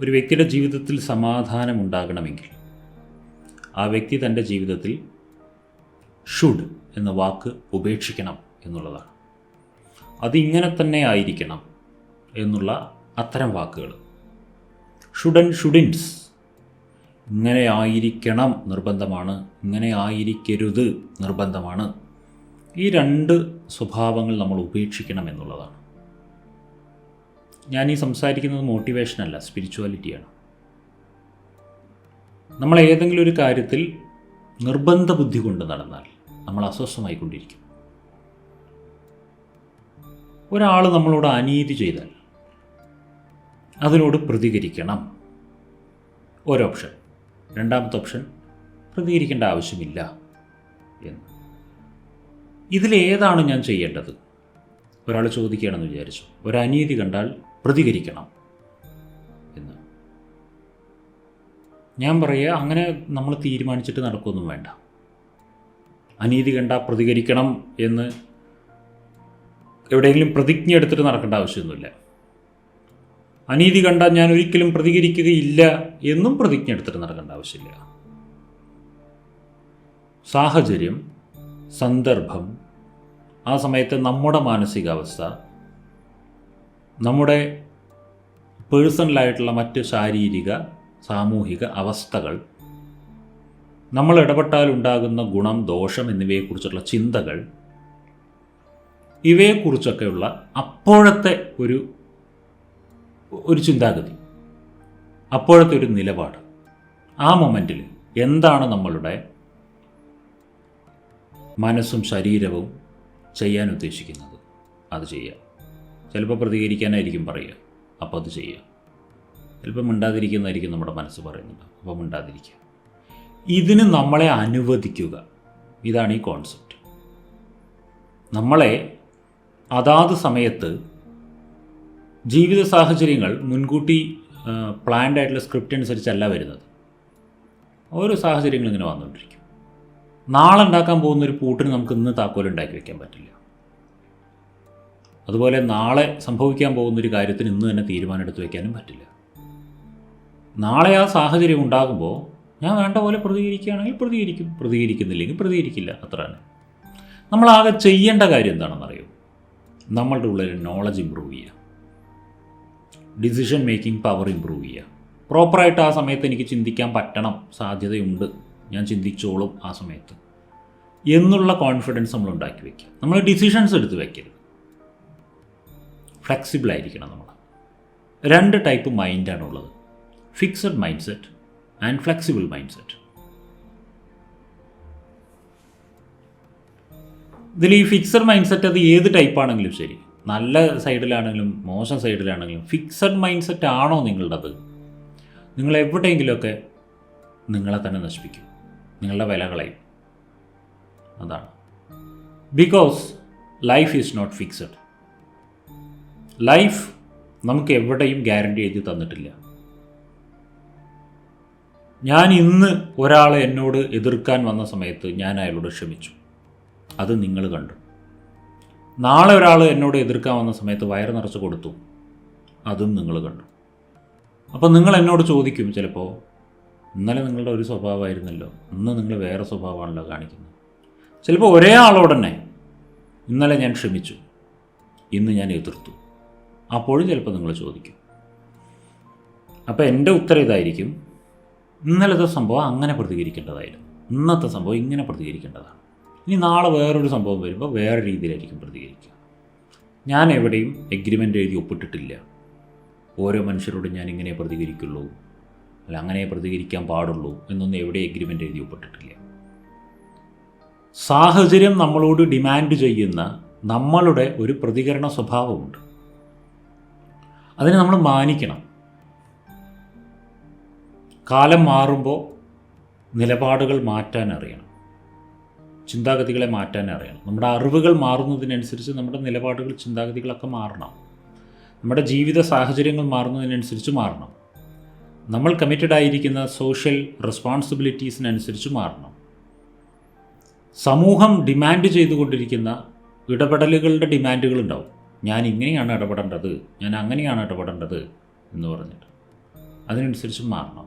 ഒരു വ്യക്തിയുടെ ജീവിതത്തിൽ സമാധാനം ഉണ്ടാകണമെങ്കിൽ ആ വ്യക്തി തന്റെ ജീവിതത്തിൽ ഷുഡ് എന്ന വാക്ക് ഉപേക്ഷിക്കണം എന്നുള്ളതാണ്. അതിങ്ങനെ തന്നെ ആയിരിക്കണം എന്നുള്ള അത്തരം വാക്കുകൾ. ഷുഡൻ ഷുഡിൻസ് ഇങ്ങനെ ആയിരിക്കണം നിർബന്ധമാണ് ഇങ്ങനെ ആയിരിക്കരുത് നിർബന്ധമാണ്. ഈ രണ്ട് സ്വഭാവങ്ങൾ നമ്മൾ ഉപേക്ഷിക്കണം എന്നുള്ളതാണ്. ഞാൻ ഈ സംസാരിക്കുന്നത് മോട്ടിവേഷൻ അല്ല സ്പിരിച്വാലിറ്റിയാണ് നമ്മൾ ഏതെങ്കിലും ഒരു കാര്യത്തിൽ നിർബന്ധ ബുദ്ധി കൊണ്ട് നടന്നാൽ നമ്മൾ അസ്വസ്ഥമായിക്കൊണ്ടിരിക്കും. ഒരാൾ നമ്മളോട് അനീതി ചെയ്താൽ അതിനോട് പ്രതികരിക്കണം. ഒരോപ്ഷൻ രണ്ടാമത്തെ ഓപ്ഷൻ പ്രതികരിക്കേണ്ട ആവശ്യമില്ല എന്ന്. ഇതിലേതാണ് ഞാൻ ചെയ്യേണ്ടത്? ഒരാൾ ചോദിക്കുകയാണെന്ന് വിചാരിച്ചു. ഒരു അനീതി കണ്ടാൽ പ്രതികരിക്കണം എന്ന്. ഞാൻ പറയുക അങ്ങനെ നമ്മൾ തീരുമാനിച്ചിട്ട് നടക്കൊന്നും വേണ്ട. അനീതി കണ്ട പ്രതികരിക്കണം എന്ന് എവിടെയെങ്കിലും പ്രതിജ്ഞ എടുത്തിട്ട് നടക്കേണ്ട ആവശ്യമൊന്നുമില്ല. അനീതി കണ്ടാൽ ഞാൻ ഒരിക്കലും പ്രതികരിക്കുകയില്ല എന്നും പ്രതിജ്ഞ എടുത്തിട്ട് നടക്കേണ്ട ആവശ്യമില്ല. സാഹചര്യം സന്ദർഭം ആ സമയത്ത് നമ്മുടെ മാനസികാവസ്ഥ നമ്മുടെ പേഴ്സണലായിട്ടുള്ള മറ്റ് ശാരീരിക സാമൂഹിക അവസ്ഥകൾ നമ്മൾ ഇടപെട്ടാൽ ഉണ്ടാകുന്ന ഗുണം ദോഷം എന്നിവയെക്കുറിച്ചുള്ള ചിന്തകൾ ഇവയെക്കുറിച്ചൊക്കെയുള്ള അപ്പോഴത്തെ ഒരു ഒരു ചിന്താഗതി അപ്പോഴത്തെ ഒരു നിലപാട്. ആ മൊമെന്റിൽ എന്താണ് നമ്മളുടെ മനസ്സും ശരീരവും ചെയ്യാൻ ഉദ്ദേശിക്കുന്നത്? അത് ചെയ്യുക. ചിലപ്പോൾ പ്രതികരിക്കാനായിരിക്കും പറയുക. അപ്പോൾ അത് ചെയ്യുക. ചിലപ്പോൾ മിണ്ടാതിരിക്കുന്നതായിരിക്കും നമ്മുടെ മനസ്സ് പറയുന്നത്. അപ്പോൾ മിണ്ടാതിരിക്കുക. ഇതിന് നമ്മളെ അനുവദിക്കുക. ഇതാണ് ഈ കോൺസെപ്റ്റ് നമ്മളെ അതാത് സമയത്ത് ജീവിത സാഹചര്യങ്ങൾ മുൻകൂട്ടി പ്ലാൻഡ് ആയിട്ടുള്ള സ്ക്രിപ്റ്റ് അനുസരിച്ചല്ല വരുന്നത്. ഓരോ സാഹചര്യങ്ങളും ഇങ്ങനെ വന്നുകൊണ്ടിരിക്കും. നാളെ ഉണ്ടാക്കാൻ പോകുന്ന ഒരു പൂട്ടിന് നമുക്ക് ഇന്ന് താക്കോൽ ഉണ്ടാക്കി പറ്റില്ല. അതുപോലെ നാളെ സംഭവിക്കാൻ പോകുന്ന ഒരു കാര്യത്തിന് ഇന്ന് തന്നെ തീരുമാനം എടുത്തു വയ്ക്കാനും പറ്റില്ല. നാളെ ആ സാഹചര്യം ഉണ്ടാകുമ്പോൾ ഞാൻ വേണ്ട പോലെ പ്രതികരിക്കുകയാണെങ്കിൽ പ്രതികരിക്കും. പ്രതികരിക്കുന്നില്ലെങ്കിൽ പ്രതികരിക്കില്ല. അത്ര തന്നെ. നമ്മളാകെ ചെയ്യേണ്ട കാര്യം എന്താണെന്നറിയോ നമ്മളുടെ ഉള്ളിൽ നോളജ് ഇമ്പ്രൂവ് ചെയ്യുക. ഡിസിഷൻ മേക്കിംഗ് പവർ ഇമ്പ്രൂവ് ചെയ്യുക. പ്രോപ്പറായിട്ട് ആ സമയത്ത് എനിക്ക് ചിന്തിക്കാൻ പറ്റണം. സാധ്യതയുണ്ട്. ഞാൻ ചിന്തിച്ചോളും ആ സമയത്ത്. എന്നുള്ള കോൺഫിഡൻസ് നമ്മൾ ഉണ്ടാക്കി വയ്ക്കുക. നമ്മൾ ഡിസിഷൻസ് എടുത്ത് വയ്ക്കരുത്. ഫ്ലെക്സിബിൾ ആയിരിക്കണം നമ്മൾ. രണ്ട് ടൈപ്പ് മൈൻഡാണ് ഉള്ളത്. Fixed mind set and flexible mind set ഇതിൽ ഈ ഫിക്സഡ് മൈൻഡ് സെറ്റ് അത് ഏത് ടൈപ്പാണെങ്കിലും ശരി. നല്ല സൈഡിലാണെങ്കിലും മോശം സൈഡിലാണെങ്കിലും ഫിക്സഡ് മൈൻഡ് സെറ്റ് ആണോ നിങ്ങളുടേത്? നിങ്ങൾ എവിടെയെങ്കിലുമൊക്കെ നിങ്ങളെ തന്നെ നശിപ്പിക്കും. നിങ്ങളുടെ വില കളയും. അതാണ്. Because life is not fixed life നമുക്ക് എവിടെയും ഗ്യാരണ്ടി എഴുതി തന്നിട്ടില്ല. ഞാൻ ഇന്ന് ഒരാളെ എന്നോട് എതിർക്കാൻ വന്ന സമയത്ത് ഞാൻ അയാളോട് ക്ഷമിച്ചു. അത് നിങ്ങൾ കണ്ടു. നാളെ ഒരാൾ എന്നോട് എതിർക്കാൻ വന്ന സമയത്ത് വയറ് നിറച്ച് കൊടുത്തു. അതും നിങ്ങൾ കണ്ടു. അപ്പോൾ നിങ്ങൾ എന്നോട് ചോദിക്കും ചിലപ്പോൾ ഇന്നലെ നിങ്ങളുടെ ഒരു സ്വഭാവമായിരുന്നല്ലോ ഇന്ന് നിങ്ങൾ വേറെ സ്വഭാവമാണല്ലോ കാണിക്കുന്നത്. ചിലപ്പോൾ ഒരേ ആളോടന്നെ ഇന്നലെ ഞാൻ ക്ഷമിച്ചു ഇന്ന് ഞാൻ എതിർത്തു. അപ്പോഴും ചിലപ്പോൾ നിങ്ങൾ ചോദിക്കും. അപ്പോൾ എന്റെ ഉത്തരം ഇതായിരിക്കും. ഇന്നലത്തെ സംഭവം അങ്ങനെ പ്രതികരിക്കേണ്ടതായിരുന്നു. ഇന്നത്തെ സംഭവം ഇങ്ങനെ പ്രതികരിക്കേണ്ടതാണ്. ഇനി നാളെ വേറൊരു സംഭവം വരുമ്പോൾ വേറെ രീതിയിലായിരിക്കും പ്രതികരിക്കുക. ഞാൻ എവിടെയും എഗ്രിമെന്റ് എഴുതി ഒപ്പിട്ടിട്ടില്ല. ഓരോ മനുഷ്യരോടും ഞാൻ ഇങ്ങനെ പ്രതികരിക്കുള്ളൂ. അല്ല അങ്ങനെ പ്രതികരിക്കാൻ പാടുള്ളൂ എന്നൊന്നും എവിടെ എഗ്രിമെന്റ് എഴുതി ഒപ്പിട്ടിട്ടില്ല. സാഹചര്യം നമ്മളോട് ഡിമാൻഡ് ചെയ്യുന്ന നമ്മളുടെ ഒരു പ്രതികരണ സ്വഭാവമുണ്ട്. അതിനെ നമ്മൾ മാനിക്കണം. കാലം മാറുമ്പോൾ നിലപാടുകൾ മാറ്റാൻ അറിയണം. ചിന്താഗതികളെ മാറ്റാൻ അറിയണം. നമ്മുടെ അറിവുകൾ മാറുന്നതിനനുസരിച്ച് നമ്മുടെ നിലപാടുകൾ ചിന്താഗതികളൊക്കെ മാറണം. നമ്മുടെ ജീവിത സാഹചര്യങ്ങൾ മാറുന്നതിനനുസരിച്ച് മാറണം. നമ്മൾ കമ്മിറ്റഡ് ആയിരിക്കുന്ന സോഷ്യൽ റെസ്പോൺസിബിലിറ്റീസിനനുസരിച്ച് മാറണം. സമൂഹം ഡിമാൻഡ് ചെയ്തുകൊണ്ടിരിക്കുന്ന ഇടപെടലുകളുടെ ഡിമാൻഡുകൾ ഉണ്ടാവും ഞാൻ ഇങ്ങനെയാണ് ഇടപെടേണ്ടത് ഞാൻ അങ്ങനെയാണ് ഇടപെടേണ്ടത് എന്ന് പറഞ്ഞിട്ട് അതിനനുസരിച്ച് മാറണം.